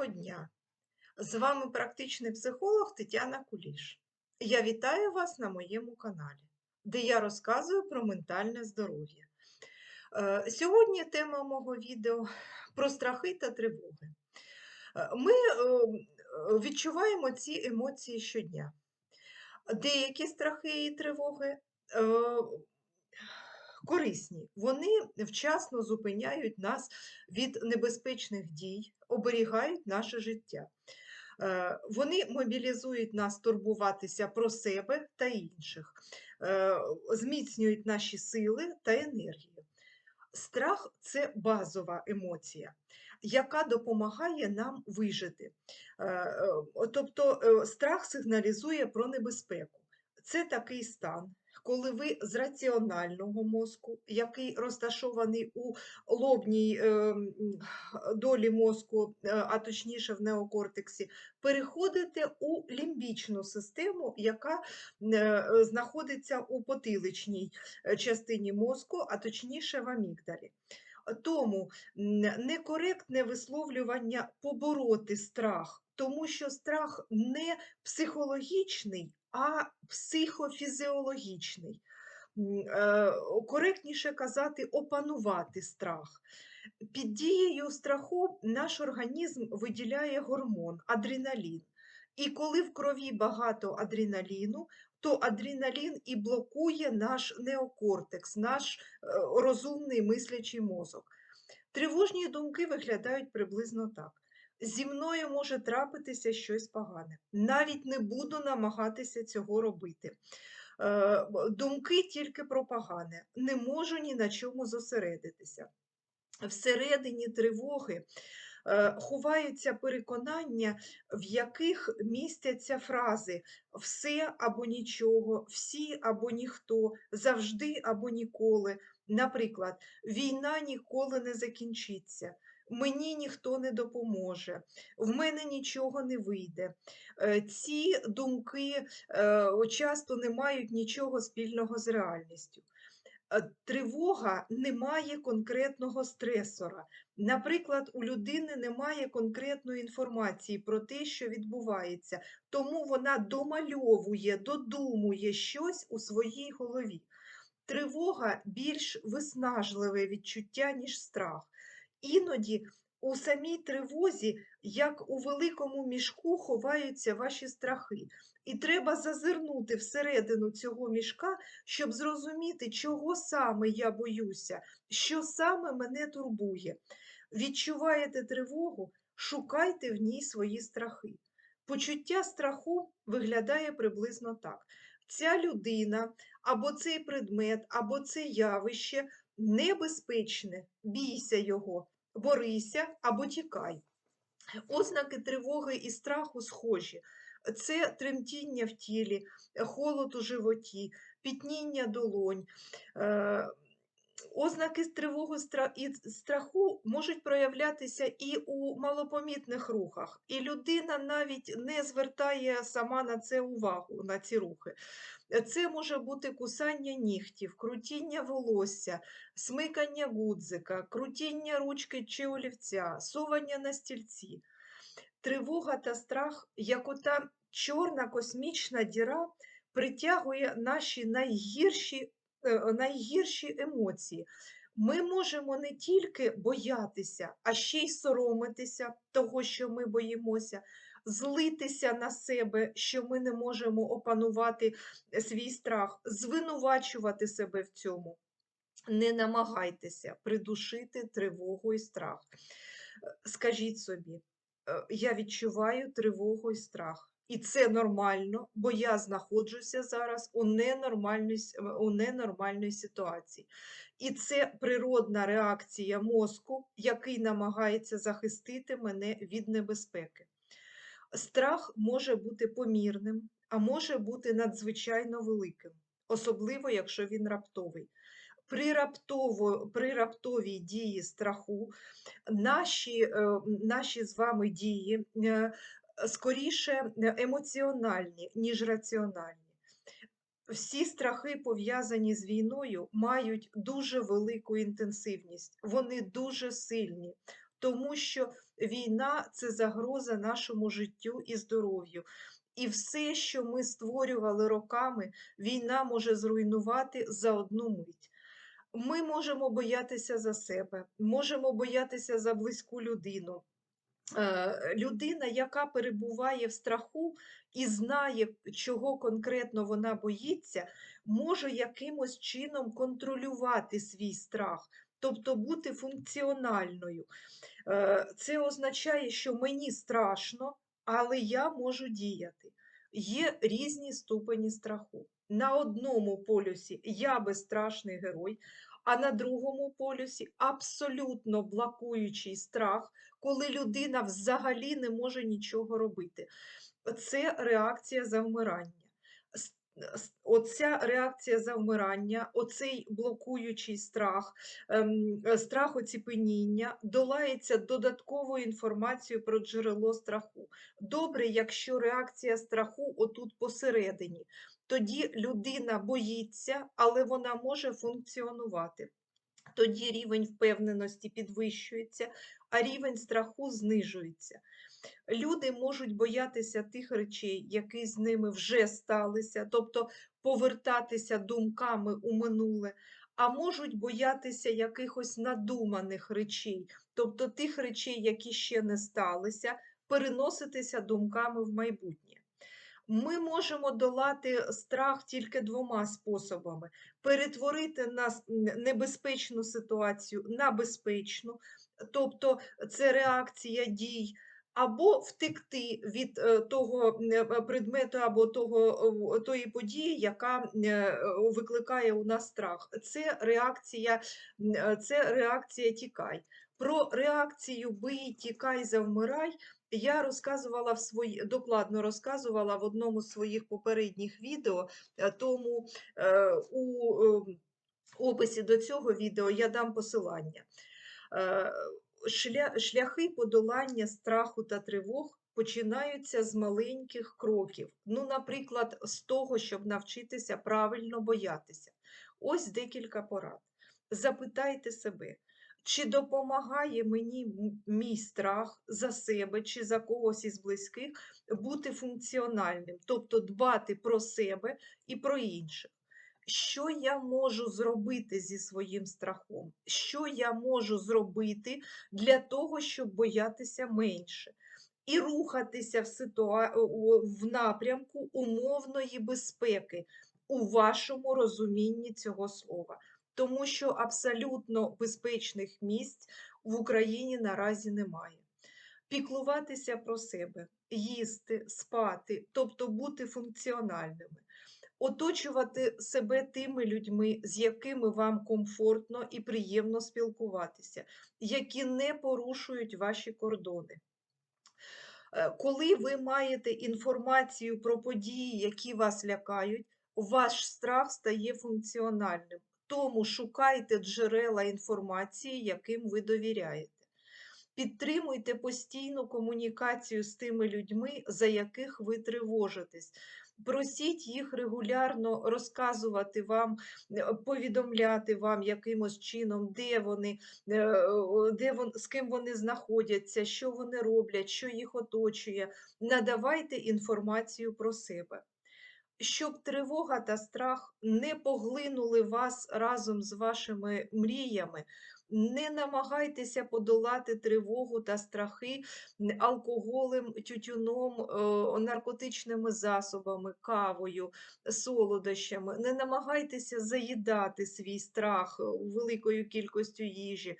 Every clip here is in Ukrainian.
Доброго дня! З вами практичний психолог Тетяна Куліш. Я вітаю вас на моєму каналі, де я розказую про ментальне здоров'я. Е, Сьогодні тема мого відео про страхи та тривоги. Е, Ми е, відчуваємо ці емоції щодня. Деякі страхи і тривоги корисні. Вони вчасно зупиняють нас від небезпечних дій, оберігають наше життя. Е, Вони мобілізують нас турбуватися про себе та інших, е, зміцнюють наші сили та енергію. Страх це базова емоція, яка допомагає нам вижити. Е, Тобто страх сигналізує про небезпеку. Це такий стан, коли ви з раціонального мозку, який розташований у лобній е, долі мозку, е, а точніше в неокортексі, переходите у лімбічну систему, яка е, знаходиться у потиличній е, частині мозку, а точніше в амігдалі. Тому некоректне висловлювання побороти страх, тому що страх не психологічний, а психофізіологічний. Е, Коректніше казати опанувати страх. Під дією страху наш організм виділяє гормон адреналін. І коли в крові багато адреналіну, то адреналін і блокує наш неокортекс, наш е, розумний мислячий мозок. Тривожні думки виглядають приблизно так. Зі мною може трапитися щось погане. Навіть не буду намагатися цього робити. Е, Думки тільки про погане. Не можу ні на чому зосередитися. Всередині тривоги ховаються переконання, в яких містяться фрази все або нічого, всі або ніхто, завжди або ніколи. Наприклад, війна ніколи не закінчиться. Мені ніхто не допоможе, в мене нічого не вийде. Е, Ці думки е, часто не мають нічого спільного з реальністю. Е, Тривога не має конкретного стресора. Наприклад, у людини немає конкретної інформації про те, що відбувається, тому вона домальовує, додумує щось у своїй голові. Тривога більш виснажливе відчуття, ніж страх. Іноді у самій тривозі, як у великому мішку, ховаються ваші страхи. І треба зазирнути всередину цього мішка, щоб зрозуміти, чого саме я боюся, що саме мене турбує. Відчуваєте тривогу, шукайте в ній свої страхи. Почуття страху виглядає приблизно так. Ця людина або цей предмет, або це явище небезпечне, бійся його, борися або тікай. Ознаки тривоги і страху схожі. Це тремтіння в тілі, холод у животі, пітніння долонь. Ознаки тривоги і страху можуть проявлятися і у малопомітних рухах, і людина навіть не звертає сама на це увагу, на ці рухи. Це може бути кусання нігтів, крутіння волосся, смикання гудзика, крутіння ручки чи олівця, сування на стільці. Тривога та страх, як ота чорна космічна діра, притягує наші найгірші, найгірші емоції. Ми можемо не тільки боятися, а ще й соромитися того, що ми боїмося, злитися на себе, що ми не можемо опанувати свій страх, звинувачувати себе в цьому. Не намагайтеся придушити тривогу і страх. Е, Скажіть собі, е, я відчуваю тривогу і страх. І це нормально, бо я знаходжуся зараз у ненормальній, у ненормальній ситуації. І це природна реакція мозку, який намагається захистити мене від небезпеки. Страх може бути помірним, а може бути надзвичайно великим, особливо якщо він раптовий. При, раптово, при раптовій дії страху наші, е, наші з вами дії е, скоріше е, емоціональні, ніж раціональні. Всі страхи, пов'язані з війною, мають дуже велику інтенсивність, вони дуже сильні, тому що Війна це загроза нашому життю і здоров'ю. І все, що ми створювали роками, війна може зруйнувати за одну мить. Ми можемо боятися за себе, можемо боятися за близьку людину. Е, Людина, яка перебуває в страху і знає, чого конкретно вона боїться, може якимось чином контролювати свій страх, тобто бути функціональною. Е, Це означає, що мені страшно, але я можу діяти. Є різні ступені страху. На одному полюсі я безстрашний герой, а на другому полюсі абсолютно блокуючий страх, коли людина взагалі не може нічого робити. Це реакція завмирання. Оця реакція завмирання, оцей блокуючий страх, ем, страх оціпеніння долається додатковою інформацією про джерело страху. Добре, якщо реакція страху отут посередині, тоді людина боїться, але вона може функціонувати. Тоді рівень впевненості підвищується, а рівень страху знижується. Люди можуть боятися тих речей, які з ними вже сталися, тобто повертатися думками у минуле, а можуть боятися якихось надуманих речей, тобто тих речей, які ще не сталися, переноситися думками в майбутнє. Ми можемо долати страх тільки двома способами: перетворити нас небезпечну ситуацію на безпечну, тобто це реакція дій, або втекти від е, того е, предмету або того, тої події, яка е, викликає у нас страх. Це реакція, е, це реакція тікай. Про реакцію бий, тікай, завмирай я розказувала в свої, докладно розказувала в одному з своїх попередніх відео, е, тому е, у е, описі до цього відео я дам посилання. Е, Шля, шляхи подолання страху та тривог починаються з маленьких кроків. Ну, наприклад, з того, щоб навчитися правильно боятися. Ось декілька порад. Запитайте себе, чи допомагає мені мій страх за себе чи за когось із близьких бути функціональним, тобто дбати про себе і про інших. Що я можу зробити зі своїм страхом? Що я можу зробити для того, щоб боятися менше? І рухатися в, ситуа... в напрямку умовної безпеки у вашому розумінні цього слова. Тому що абсолютно безпечних місць в Україні наразі немає. Піклуватися про себе, їсти, спати, тобто бути функціональними оточувати себе тими людьми, з якими вам комфортно і приємно спілкуватися, які не порушують ваші кордони. Е, Коли ви маєте інформацію про події, які вас лякають, ваш страх стає функціональним. Тому шукайте джерела інформації, яким ви довіряєте. Підтримуйте постійну комунікацію з тими людьми, за яких ви тривожитесь. Просіть їх регулярно розказувати вам, е, повідомляти вам якимось чином, де вони, е, де вон, з ким вони знаходяться, що вони роблять, що їх оточує. Надавайте інформацію про себе. Щоб тривога та страх не поглинули вас разом з вашими мріями, не намагайтеся подолати тривогу та страхи алкоголем, тютюном, е, наркотичними засобами, кавою, солодощами. Не намагайтеся заїдати свій страх великою кількістю їжі.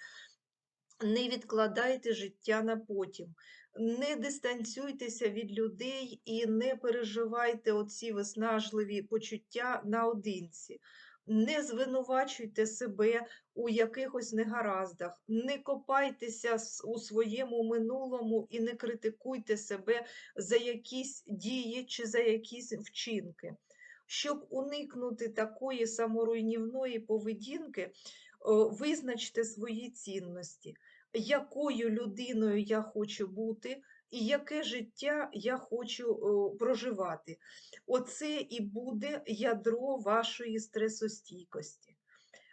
Не відкладайте життя на потім. Не дистанцюйтеся від людей і не переживайте оці виснажливі почуття наодинці. Не звинувачуйте себе у якихось негараздах, не копайтеся у своєму минулому і не критикуйте себе за якісь дії чи за якісь вчинки. Щоб уникнути такої саморуйнівної поведінки, визначте свої цінності якою людиною я хочу бути і яке життя я хочу о, проживати. Оце і буде ядро вашої стресостійкості.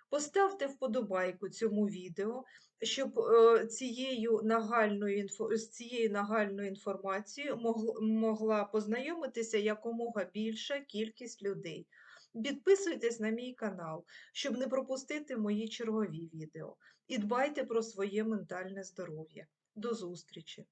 Поставте вподобайку цьому відео щоб, е, цією нагальною з цією нагальною інформацією могла познайомитися якомога більша кількість людей. Підписуйтесь на мій канал, щоб не пропустити мої чергові відео. І дбайте про своє ментальне здоров'я. До зустрічі!